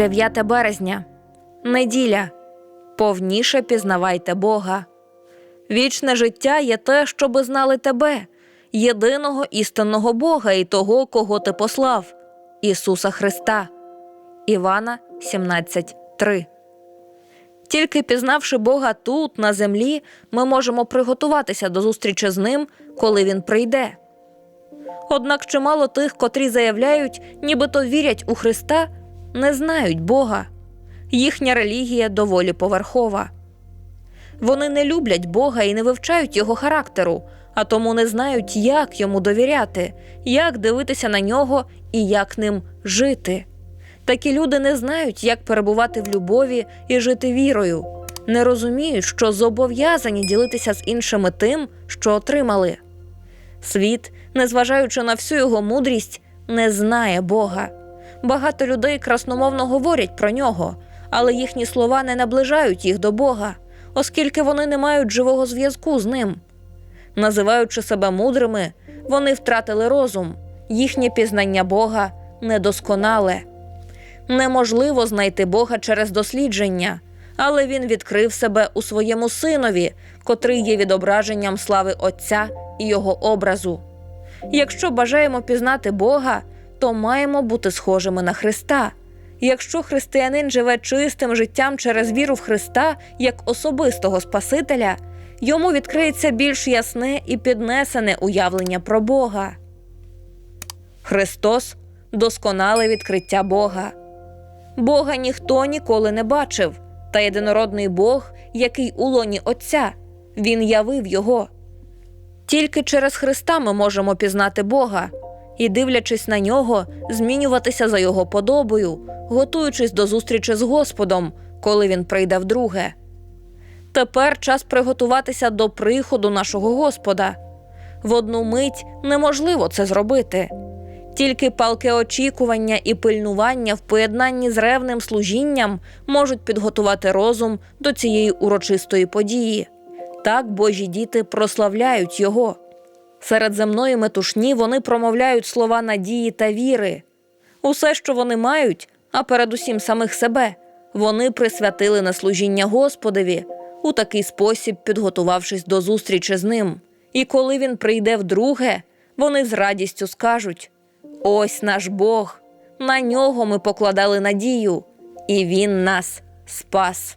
9 березня. Неділя. Повніше пізнавайте Бога. Вічне життя є те, щоби знали тебе, єдиного істинного Бога і того, кого ти послав, Ісуса Христа. Івана 17.3 Тільки пізнавши Бога тут, на землі, ми можемо приготуватися до зустрічі з ним, коли він прийде. Однак чимало тих, котрі заявляють, нібито вірять у Христа, не знають Бога. Їхня релігія доволі поверхова. Вони не люблять Бога і не вивчають його характеру, а тому не знають, як йому довіряти, як дивитися на нього і як ним жити. Такі люди не знають, як перебувати в любові і жити вірою, не розуміють, що зобов'язані ділитися з іншими тим, що отримали. Світ, незважаючи на всю його мудрість, не знає Бога. Багато людей красномовно говорять про нього, але їхні слова не наближають їх до Бога, оскільки вони не мають живого зв'язку з ним. Називаючи себе мудрими, вони втратили розум, їхнє пізнання Бога недосконале. Неможливо знайти Бога через дослідження, але він відкрив себе у своєму синові, котрий є відображенням слави Отця і його образу. Якщо бажаємо пізнати Бога, то маємо бути схожими на Христа. Якщо християнин живе чистим життям через віру в Христа як особистого Спасителя, йому відкриється більш ясне і піднесене уявлення про Бога. Христос досконале відкриття Бога. Бога ніхто ніколи не бачив, та єдинородний Бог, який у лоні Отця, Він явив його. Тільки через Христа ми можемо пізнати Бога і, дивлячись на нього, змінюватися за його подобою, готуючись до зустрічі з Господом, коли він прийде вдруге. Тепер час приготуватися до приходу нашого Господа. В одну мить неможливо це зробити. Тільки палке очікування і пильнування в поєднанні з ревним служінням можуть підготувати розум до цієї урочистої події. Так Божі діти прославляють Його. Серед земної метушні вони промовляють слова надії та віри. Усе, що вони мають, а передусім самих себе, вони присвятили на служіння Господеві, у такий спосіб підготувавшись до зустрічі з ним. І коли він прийде вдруге, вони з радістю скажуть: Ось наш Бог, на нього ми покладали надію, і Він нас спас.